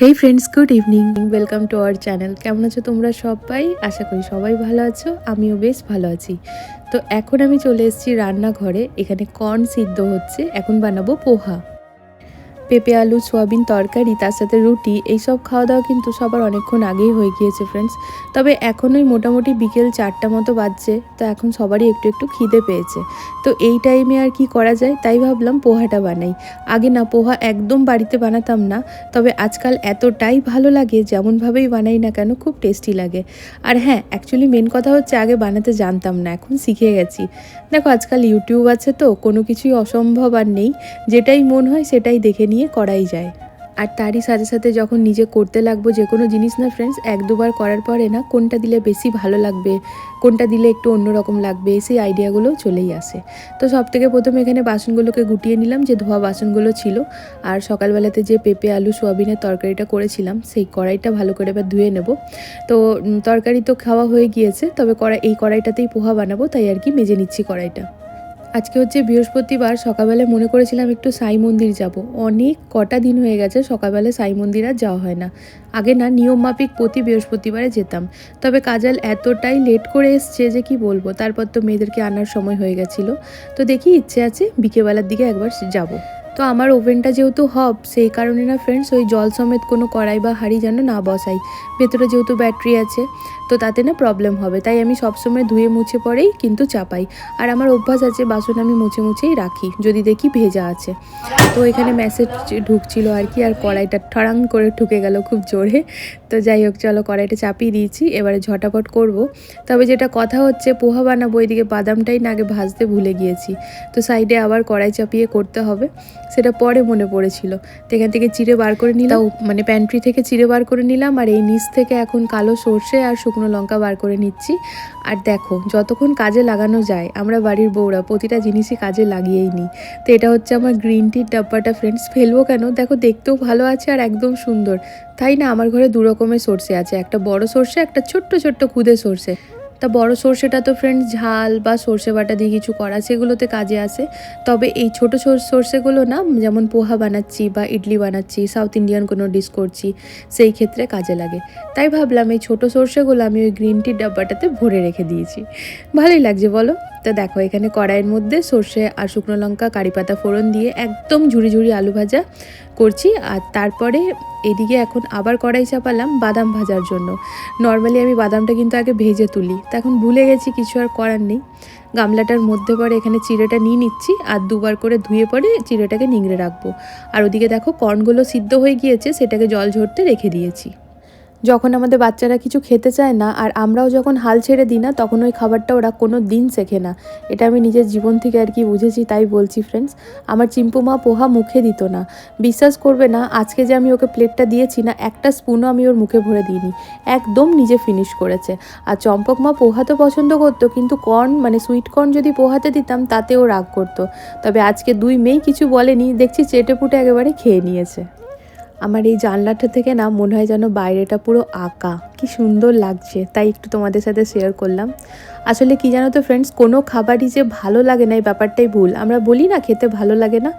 Hey friends good evening welcome to our channel কেমন আছো তোমরা সবাই? আশা করি সবাই ভালো আছো, আমিও বেশ ভালো আছি। তো এখন আমি চলে এসেছি রান্নাঘরে। এখানে কর্ন সিদ্ধ হচ্ছে, এখন বানাবো পোহা। পেঁপে, আলু, সোয়াবিন, তরকারি, তার সাথে রুটি, এইসব খাওয়া দাওয়া কিন্তু সবার অনেকক্ষণ আগেই হয়ে গিয়েছে ফ্রেন্ডস তবে এখনই মোটামুটি বিকেল চারটা মতো বাজছে, তো এখন সবারই একটু একটু খিদে পেয়েছে। তো এই টাইমে আর কি করা যায়, তাই ভাবলাম পোহাটা বানাই। আগে না, পোহা একদম বাড়িতে বানাতাম না, তবে আজকাল এতটাই ভালো লাগে যেমনভাবেই বানাই না কেন, খুব টেস্টি লাগে। আর হ্যাঁ অ্যাকচুয়ালি মেন কথা হচ্ছে আগে বানাতে জানতাম না, এখন শিখে গেছি। দেখো, আজকাল ইউটিউব আছে তো, কোনো কিছুই অসম্ভব আর নেই। যেটাই মন হয় সেটাই দেখে নিয়ে করাই যায়। আর তারই সাথে সাথে যখন নিজে করতে লাগবো যে কোনো জিনিস না ফ্রেন্ডস এক দুবার করার পরে না কোনটা দিলে বেশি ভালো লাগবে, কোনটা দিলে একটু অন্যরকম লাগবে, সেই আইডিয়াগুলো চলেই আসে। তো সব থেকে প্রথমে এখানে বাসনগুলোকে গুটিয়ে নিলাম যে ধোয়া বাসনগুলো ছিল। আর সকালবেলাতে যে পেঁপে, আলু, সোয়াবিনের তরকারিটা করেছিলাম, সেই কড়াইটা ভালো করে এবার ধুয়ে নেব। তো তরকারি তো খাওয়া হয়ে গিয়েছে, তবে কড়াই, এই কড়াইটাতেই পোহা বানাবো, তাই আর কি মেজে নিচ্ছি কড়াইটা। আজকে হচ্ছে বৃহস্পতিবার সকালবেলা মনে করেছিলাম একটু সাই মন্দির যাব। অনেক কটা দিন হয়ে গেছে সকালবেলা সাই মন্দির আর যাওয়া হয় না। আগে না নিয়ম মাফিক প্রতি বৃহস্পতিবারে যেতাম। তবে কাজাল এতটাই লেট করে এসছে যে কি বলব, তারপর তো মেয়েদেরকে আনার সময় হয়ে গেছিল। তো দেখি ইচ্ছে আছে বিকেবেলার দিকে একবার যাব। তো আমার ওভেনটা যেহেতু হব, সেই কারণে না ফ্রেন্ডস ওই জল সমেত কোনো কড়াই বা হাঁড়ি যেন না বসাই। ভেতরে যেহেতু ব্যাটারি আছে, তো তাতে না প্রবলেম হবে। তাই আমি সবসময় ধুয়ে মুছে পরেই কিন্তু চাপাই। আর আমার অভ্যাস আছে, বাসন আমি মুছে মুছেই রাখি, যদি দেখি ভেজা আছে। তো এখানে মেসেজ ঢুকছিল আর কি, আর কড়াইটা ঠড়াং করে ঠুকে গেল খুব জোরে। তো যাই হোক, চলো কড়াইটা চাপিয়ে দিয়েছি, এবারে ঝটাপট করব। তবে যেটা কথা হচ্ছে, পোহা বানাবো, এদিকে বাদামটাই না আগে ভাজতে ভুলে গিয়েছি। তো সাইডে আবার কড়াই চাপিয়ে করতে হবে। সেটা পরে মনে পড়েছিল। তো এখান থেকে চিড়ে বার করে নিলাম। মানে প্যান্ট্রি থেকে চিড়ে বার করে নিলাম আর এই নিচ থেকে এখন কালো সর্ষে আর শুকনো লঙ্কা বার করে নিচ্ছি। আর দেখো যতক্ষণ কাজে লাগানো যায় আমরা বাড়ির বউরা প্রতিটা জিনিসই কাজে লাগিয়েই নিই। তো এটা হচ্ছে আমার গ্রিন টির ডাব্বাটা ফ্রেন্ডস ফেলব কেন? দেখো দেখতেও ভালো আছে আর একদম সুন্দর। তাই না? আমার ঘরে দু রকমের সর্ষে আছে। একটা বড় সর্ষে একটা ছোট্ট ছোট্ট খুদে সর্ষে। তা বড় সর্ষেটা তো ফ্রেন্ডস ঝাল বা সর্ষে বাটা দিয়ে কিছু করা, সেগুলোতে কাজে আসে। তবে এই ছোটো সর্ষেগুলো না, যেমন পোহা বানাচ্ছি বা ইডলি বানাচ্ছি সাউথ ইন্ডিয়ান কোনো ডিশ করছি, সেই ক্ষেত্রে কাজে লাগে। তাই ভাবলাম এই ছোটো সর্ষেগুলো আমি ওই গ্রিন টির ডাব্বাটাতে ভরে রেখে দিয়েছি। ভালোই লাগছে, বলো? তো দেখো, এখানে কড়াইয়ের মধ্যে সর্ষে আর শুকনো লঙ্কা, কারি পাতা ফোড়ন দিয়ে একদম ঝুড়ি ঝুড়ি আলু ভাজা করছি। আর তারপরে এদিকে এখন আবার কড়াই চাপালাম বাদাম ভাজার জন্য। নর্মালি আমি বাদামটা কিন্তু আগে ভেজে তুলি। তা এখন ভুলে গেছি, কিছু আর করার নেই। গামলাটার মধ্যে পরে এখানে চিড়েটা নিয়ে নিচ্ছি আর দুবার করে ধুয়ে পরে চিড়েটাকে নিংড়ে রাখব। আর ওদিকে দেখো, কর্নগুলো সিদ্ধ হয়ে গিয়েছে, সেটাকে জল ঝরতে রেখে দিয়েছি। যখন আমাদের বাচ্চারা কিছু খেতে চায় না, আর আমরাও যখন হাল ছেড়ে দিই না, তখন ওই খাবারটা ওরা কোনো দিন শেখে না। এটা আমি নিজের জীবন থেকে আর কি বুঝেছি, তাই বলছি ফ্রেন্ডস আমার চিম্পু মা পোহা মুখে দিত না। বিশ্বাস করবে না, আজকে যে আমি ওকে প্লেটটা দিয়েছি না, একটা স্পুনও আমি ওর মুখে ভরে দিইনি। একদম নিজে ফিনিশ করেছে। আর চম্পক মা পোহা তো পছন্দ করতো, কিন্তু কর্ন মানে সুইট কর্ন যদি পোহাতে দিতাম, তাতেও রাগ করতো। তবে আজকে দুই মেয়েই কিছু বলেনি, দেখছি চেটে পুটে একেবারে খেয়ে নিয়েছে। আমার এই জানলাটা থেকে না মনে হয় যেন বাইরেটা পুরো আঁকা। কি সুন্দর লাগছে, তাই একটু তোমাদের সাথে শেয়ার করলাম। আসলে কি জানো তো ফ্রেন্ডস কোনো খাবারই যে ভালো লাগে না, এই ব্যাপারটাই ভুল। আমরা বলি না খেতে ভালো লাগে না,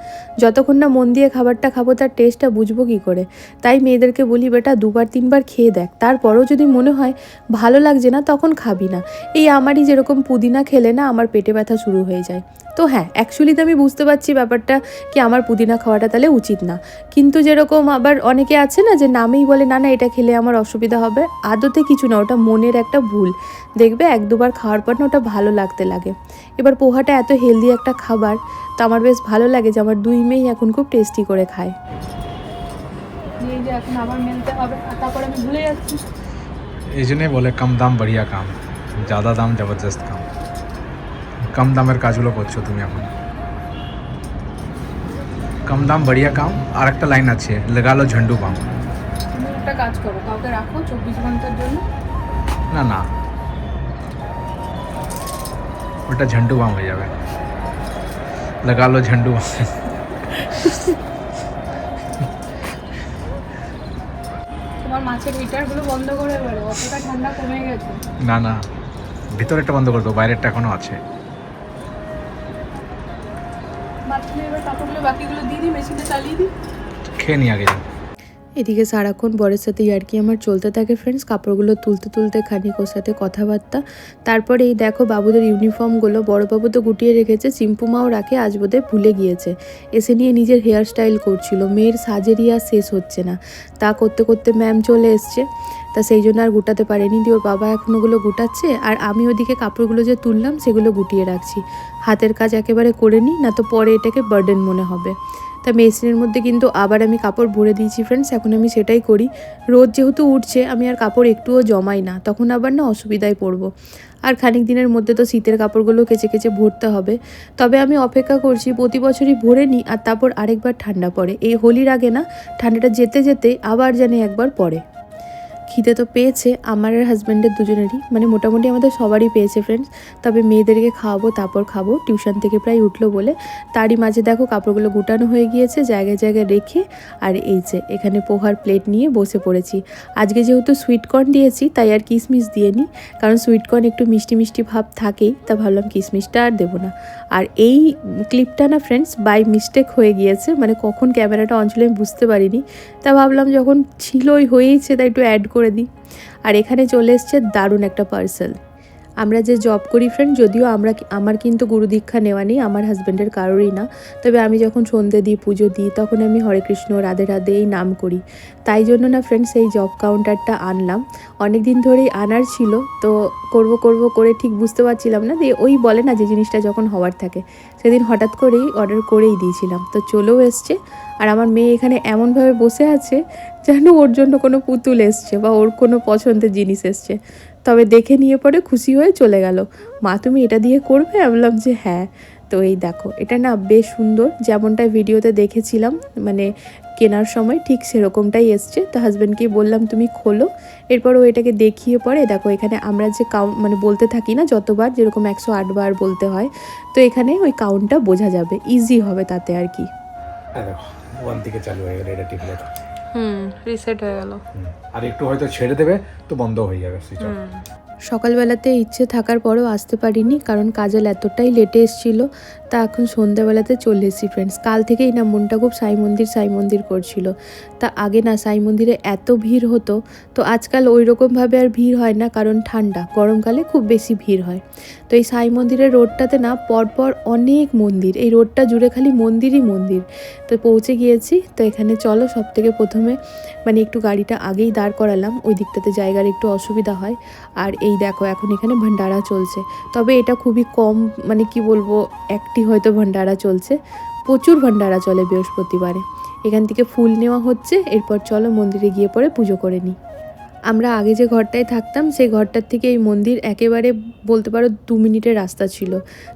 যতক্ষণ না মন দিয়ে খাবারটা খাব, তার টেস্টটা বুঝব কী করে? তাই মেয়েদেরকে বলি, বেটা, দুবার, তিনবার খেয়ে দেখ। তারপরও যদি মনে হয় ভালো লাগছে না, তখন খাবি না। এই আমারই যেরকম পুদিনা খেলে না, আমার পেটে ব্যথা শুরু হয়ে যায়। তো হ্যাঁ অ্যাকচুয়ালি তো আমি বুঝতে পারছি ব্যাপারটা কি আমার পুদিনা খাওয়াটা তাহলে উচিত না। কিন্তু যেরকম আবার অনেকে আছে না, যে নামেই বলে, না না, এটা খেলে আমার অসুবিধা হবে। আদতে কিছু না, ওটা মনের একটা ভুল। দেখবে এক, দুবার খাওয়ার পর না ওটা ভালো লাগতে লাগে। এবার পোহাটা এত হেলদি একটা খাবার তো আমার বেশ ভালো লাগে যে আমার দুই মেয়েই এখন খুব টেস্টি করে খায়। এই এখন আবার মেলতে হবে আর আমি ভুলে যাচ্ছি। এই জন্যই বলে কম দাম বড়িয়া কাম জাদা দাম জবরদস্ত কাম। কম দামের কাজগুলো করছ তুমি এখন। কম দাম বড়িয়া কাম আর একটা লাইন আছে লাগালো ঝন্ডু বাম। একটা কাজ করো কাউকে রাখো চব্বিশ ঘণ্টার জন্য। না না। ওটা ঝন্ডু বাম হয়ে যাবে। লাগালো ঝন্ডু বাম। তোমার মাছের হিটারগুলো বন্ধ করে অতটা ঠান্ডা কমে গেছে। না না ভিতরেরটা বন্ধ করে দেবো বাইরেরটা এখনও আছে। মাছগুলো এবার কাপড়গুলো বাকিগুলো দিয়ে দিই মেশিনে চালিয়ে দিই। খেয়ে নিয়ে আগে। যাও এদিকে সারাক্ষণ বরের সাথে ইয়ার্কি আমার চলতে থাকে ফ্রেন্ডস কাপড়গুলো তুলতে তুলতে খানিক ওর সাথে কথাবার্তা। তারপরে এই দেখো বাবুদের ইউনিফর্মগুলো বড়বাবু তো গুটিয়ে রেখেছে চিম্পুমাও রাখে, আজ বোধহয় ভুলে গিয়েছে। এসে নিয়ে নিজের হেয়ার স্টাইল করছিল, মেয়ের সাজেরই আর শেষ হচ্ছে না। তা করতে করতে ম্যাম চলে এসছে। তা সেই জন্য আর গুটাতে পারেনি, দিয়ে ওর বাবা এখন ওগুলো গুটাচ্ছে, আর আমি ওদিকে কাপড়গুলো যে তুললাম, সেগুলো গুটিয়ে রাখছি। হাতের কাজ একেবারে করে নিই, না তো পরে এটাকে বার্ডেন মনে হবে। তা মেশিনের মধ্যে কিন্তু আবার আমি কাপড় ভরে দিয়েছি ফ্রেন্ডস এখন আমি সেটাই করি। রোদ যেহেতু উঠছে, আমি আর কাপড় একটুও জমাই না, তখন আবার না অসুবিধায় পড়ব। আর খানিক দিনের মধ্যে তো শীতের কাপড়গুলো কেচে কেচে ভরতে হবে। তবে আমি অপেক্ষা করছি প্রতি বছরই ভরে নিই, আর তারপর আরেকবার ঠান্ডা পড়ে। এই হোলির আগে না ঠান্ডাটা যেতে যেতে আবার জানি একবার পড়ে। খিদে তো পেয়েছে, আমার আর হাজব্যান্ডের দুজনেরই। মানে মোটামুটি আমাদের সবারই পেয়েছে ফ্রেন্ডস তবে মেয়েদেরকে খাওয়াবো, তারপর খাব। টিউশন থেকে প্রায় উঠল বলে। তারই মাঝে দেখো কাপড়গুলো গুটানো হয়ে গিয়েছে, জায়গায় জায়গায় রেখে। আর এই যে, এখানে পোহার প্লেট নিয়ে বসে পড়েছি। আজকে যেহেতু সুইটকর্ন দিয়েছি, তাই আর কিশমিশ দিয়ে নিই কারণ সুইটকর্ন একটু মিষ্টি মিষ্টি ভাব থাকেই, তা ভাবলাম কিশমিশটা আর দেবো না। আর এই ক্লিপটা না ফ্রেন্ডস বাই মিস্টেক হয়ে গিয়েছে। মানে কখন ক্যামেরাটা অন ছিল আমি বুঝতে পারিনি। তা ভাবলাম যখন ছিলই হয়েইছে, তাই একটু অ্যাড করে দিই। আর এখানে চলে এসছে দারুণ একটা পার্সেল আমরা যে জব করি ফ্রেন্ড যদিও আমরা আমার কিন্তু গুরু দীক্ষা নেওয়া নেই, আমার হাজব্যান্ডের কারোরই না। তবে আমি যখন সন্ধে দিই, পুজো দিই, তখন আমি হরে কৃষ্ণ, রাধে রাধে এই নাম করি। তাই জন্য না ফ্রেন্ডস সেই জব কাউন্টারটা আনলাম। অনেক দিন ধরেই আনার ছিল, তো করব করব করে ঠিক বুঝতে পারছিলাম না দিয়ে ওই বলে না যে জিনিসটা যখন হওয়ার থাকে। সেদিন হঠাৎ করেই অর্ডার করেই দিয়েছিলাম। তো চলেও এসছে। আর আমার মেয়ে এখানে এমনভাবে বসে আছে, যেন ওর জন্য কোনো পুতুল এসছে বা ওর কোনো পছন্দের জিনিস এসছে। তবে দেখে নিয়ে পরে খুশি হয়ে চলে গেল। মা তুমি এটা দিয়ে করবে? আমি বললাম যে হ্যাঁ। তো এই দেখো এটা না বেশ সুন্দর। যেমনটা ভিডিওতে দেখেছিলাম মানে কেনার সময় ঠিক সেরকমটাই এসছে। তো হাজব্যান্ডকে বললাম তুমি খোলো। এরপর ও এটাকে দেখিয়ে পরে দেখো এখানে আমরা যে কাউন্ট মানে বলতে থাকি না যতবার যেরকম একশো আটবার বলতে হয় তো এখানে ওই কাউন্টটা বোঝা যাবে। ইজি হবে তাতে আর কি। এই থেকে চালু হয়ে গেলে এটা টিপলে হুম রিসেট হয়ে গেল। আর একটু হয়তো ছেড়ে দেবে, তো বন্ধ হয়ে যাবে সুইচ অফ সকালবেলাতে ইচ্ছে থাকার পরেও আসতে পারিনি, কারণ কাজল এতটাই লেটে এসেছিল, তা এখন সন্ধ্যাবেলাতে চলে এসেছি ফ্রেন্ডস কাল থেকেই না মনটা খুব সাই মন্দির সাই মন্দির করছিল। তা আগে না সাই মন্দিরে এত ভিড় হতো, তো আজকাল ওই রকমভাবে আর ভিড় হয় না, কারণ ঠান্ডা। গরমকালে খুব বেশি ভিড় হয়। তো এই সাই মন্দিরের রোডটাতে না পরপর অনেক মন্দির, এই রোডটা জুড়ে খালি মন্দিরই মন্দির। তো পৌঁছে গিয়েছি, তো এখানে চলো সব থেকে প্রথমে মানে একটু গাড়িটা আগেই দাঁড় করালাম, ওই দিকটাতে জায়গার একটু অসুবিধা হয়। আর এই দেখো, এখন এখানে ভান্ডারা চলছে। তবে এটা খুবই কম মানে কি বলব, একটি হয়তো ভান্ডারা চলছে। প্রচুর ভান্ডারা চলে বৃহস্পতিবারে। এখান থেকে ফুল নেওয়া হচ্ছে, এরপর চলো মন্দিরে গিয়ে পরে পুজো করে নিই। আমরা আগে যে ঘরটায় থাকতাম, সেই ঘরটার থেকে এই মন্দির একেবারে বলতে পারো দু মিনিটের রাস্তা ছিল।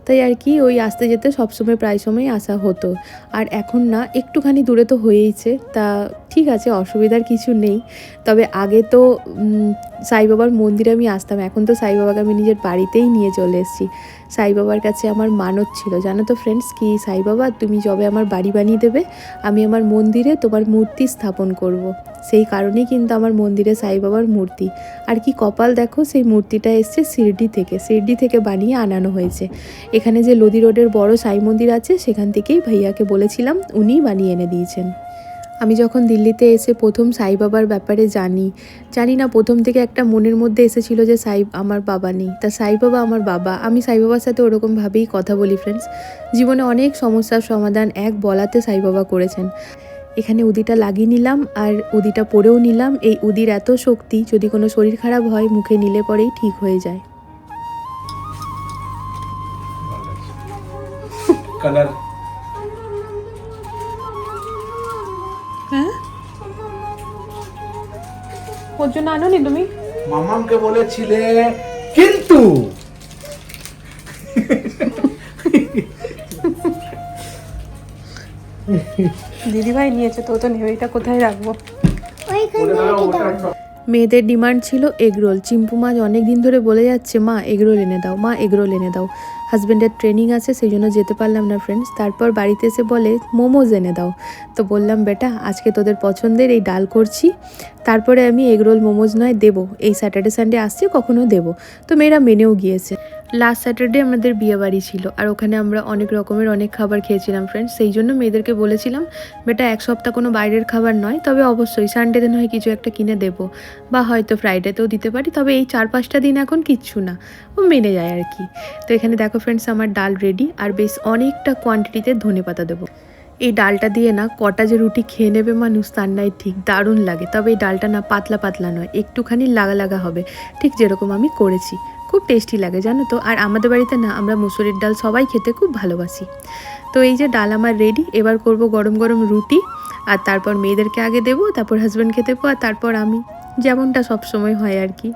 তাই আর কি ওই আসতে যেতে সবসময় প্রায় সময় আসা হতো। আর এখন না, একটুখানি দূরে তো হয়েইছে, তা ঠিক আছে, অসুবিধার কিছু নেই। তবে আগে তো উম, সাই বাবার মন্দিরে আমি আসতাম। এখন তো সাই বাবাকে আমি নিজের বাড়িতেই নিয়ে চলে এসেছি। সাই বাবার কাছে আমার মানত ছিল। জানো তো ফ্রেন্ডস কি? সাই বাবা তুমি যবে আমার বাড়ি বানিয়ে দেবে আমি আমার মন্দিরে তোমার মূর্তি স্থাপন করব। সেই কারণেই কিন্তু আমার মন্দিরে সাই বাবার মূর্তি। আর কি কপাল দেখো সেই মূর্তিটা এসছে শিরডি থেকে। শিরডি থেকে বানিয়ে আনানো হয়েছে। এখানে যে লোদি রোডের বড় সাই মন্দির আছে সেখান থেকেই ভাইয়াকে বলেছিলাম উনিই বানিয়ে এনে দিয়েছেন। আমি যখন দিল্লিতে এসে প্রথম সাই বাবার ব্যাপারে জানি জানি না প্রথম থেকে একটা মনের মধ্যে এসেছিল যে সাই আমার বাবা নেই। তা সাই বাবা আমার বাবা। আমি সাই বাবার সাথে ওরকমভাবেই কথা বলি ফ্রেন্ডস জীবনে অনেক সমস্যার সমাধান এক বলাতে সাই বাবা করেছেন। এখানে উদিটা লাগিয়ে নিলাম আর উদিটা পরেও নিলাম। এই উদির এত শক্তি, যদি কোনো শরীর খারাপ হয়, মুখে নিলে পরেই ঠিক হয়ে যায়। কালার ওর জন্য আনোনি তুমি? মামামকে বলেছিলে কিন্তু! দিদিভাই নিয়েছে তো তো নেবে এটা কোথায় রাখব? মেয়েদের ডিমান্ড ছিল এগরোল চিম্পু মাছ অনেক দিন ধরে বলে যাচ্ছে মা এগরোল এনে দাও মা এগরোল এনে দাও। হাজব্যান্ডের ট্রেনিং আছে, সেই জন্য যেতে পারলাম না ফ্রেন্ডস তারপর বাড়িতে এসে বলে মোমোজ এনে দাও। তো বললাম, বেটা, আজকে তোদের পছন্দের এই ডাল করছি। তারপরে আমি এগরোল মোমোজ নয়, দেবো। এই স্যাটারডে, সানডে আসছে, কখনো দেবো। তো মেয়েরা মেনেও গিয়েছে। লাস্ট স্যাটারডে আমাদের বিয়ে বাড়ি ছিল, আর ওখানে আমরা অনেক রকমের অনেক খাবার খেয়েছিলাম ফ্রেন্ডস সেই জন্য মেয়েদেরকে বলেছিলাম, বেটা, এক সপ্তাহ কোনো বাইরের খাবার নয়, তবে অবশ্যই সানডেতে নয় কিছু একটা কিনে দেবো, বা হয়তো ফ্রাইডেতেও দিতে পারি, তবে এই চার পাঁচটা দিন এখন কিচ্ছু না। ও মেনে যায় আর কি। তো এখানে দেখো ফ্রেন্ডস আমার ডাল রেডি আর বেশ অনেকটা কোয়ান্টিটিতে ধনে পাতা দেবো। এই ডালটা দিয়ে না কটা যে রুটি খেয়ে নেবে মানুষ, তার নাই ঠিক দারুণ লাগে, তবে এই ডালটা না পাতলা পাতলা নয়, একটুখানি লাগা লাগা হবে, ঠিক যেরকম আমি করেছি। খুব টেস্টি লাগে, জানো তো? আর আমাদের বাড়িতে না, আমরা মুসুরির ডাল সবাই খেতে খুব ভালোবাসি। তো এই যে ডাল আমার রেডি এবার করব গরম গরম রুটি, আর তারপর মেয়েদেরকে আগে দেবো, তারপর হাজব্যান্ডকে দেবো, আর তারপর আমি। যেমনটা সব সময় হয় আর কি।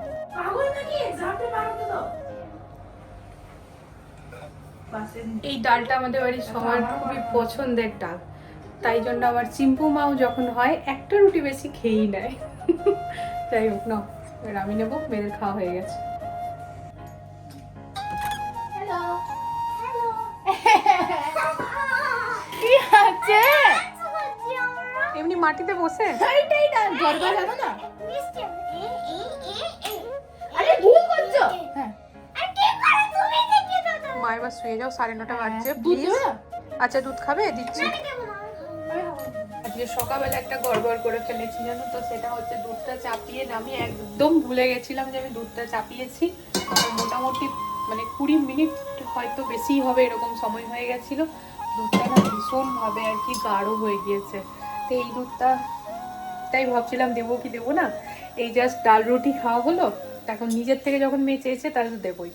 এই ডালটা আমাদের বাড়ির সবার খুবই পছন্দের ডাল। তাই জন্য আমার চিম্পু মাও যখন হয়, একটা রুটি বেশি খেয়েই নেয়। যাই হোক না এবার আমি নেব, মেয়েদের খাওয়া হয়ে গেছে। মাটিতে বসে? মা এবার শুয়ে যাও সাড়ে নটা বাজছে প্লিজ আচ্ছা দুধ খাবে? দিচ্ছি। আজকে সকালবেলা একটা গড়বড় করে ফেলেছি জানো তো? সেটা হচ্ছে দুধটা চাপিয়ে না আমি একদম ভুলে গেছিলাম যে আমি দুধটা চাপিয়েছি। মোটামুটি মানে কুড়ি মিনিট হয়তো বেশিই হবে এরকম সময় হয়ে গেছিল। দুধটা না ভীষণভাবে আর কি গাঢ় হয়ে গিয়েছে। তো এই দুধটা, তাই ভাবছিলাম দেবো কি দেবো না? এই জাস্ট ডাল রুটি খাওয়া হলো এখন নিজের থেকে যখন মেয়ে চেয়েছে তাহলে তো দেবোই।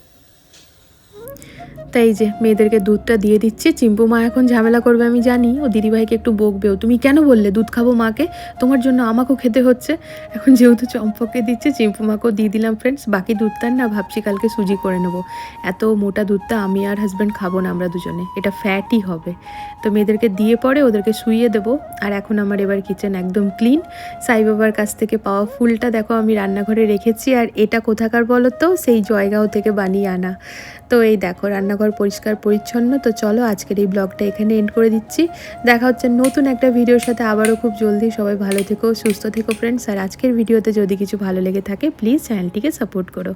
তাই যে মেয়েদেরকে দুধটা দিয়ে দিচ্ছি, চিম্পু মা এখন ঝামেলা করবে, আমি জানি। ও দিদিভাইকে একটু বকবেও। তুমি কেন বললে দুধ খাব মাকে? তোমার জন্য আমাকেও খেতে হচ্ছে। এখন যেহেতু চম্পককে দিচ্ছে, চিম্পু মাকেও দিয়ে দিলাম ফ্রেন্ডস বাকি দুধটার না ভাবছি কালকে সুজি করে নেব। এত মোটা দুধটা আমি আর হাজব্যান্ড খাব না আমরা দুজনে। এটা ফ্যাটই হবে। তো মেয়েদেরকে দিয়ে পরে ওদেরকে শুইয়ে দেবো। আর এখন আমার এবার কিচেন একদম ক্লিন সাই বাবার কাছ থেকে পাওয়া ফুলটা দেখো আমি রান্নাঘরে রেখেছি। আর এটা কোথাকার বলো তো সেই জয়গাঁও থেকে বানিয়ে আনা। তো এই দেখো, রান্নাঘর পরিষ্কার পরিচ্ছন্ন। তো চলো আজকের এই ব্লগটা এখানে এন্ড করে দিচ্ছি। দেখা হচ্ছে নতুন একটা ভিডিওর সাথে। আবারও খুব জলদি সবাই ভালো থেকো, সুস্থ থেকো ফ্রেন্ডস আর আজকের ভিডিওতে যদি কিছু ভালো লেগে থাকে প্লিজ চ্যানেলটিকে সাপোর্ট করো।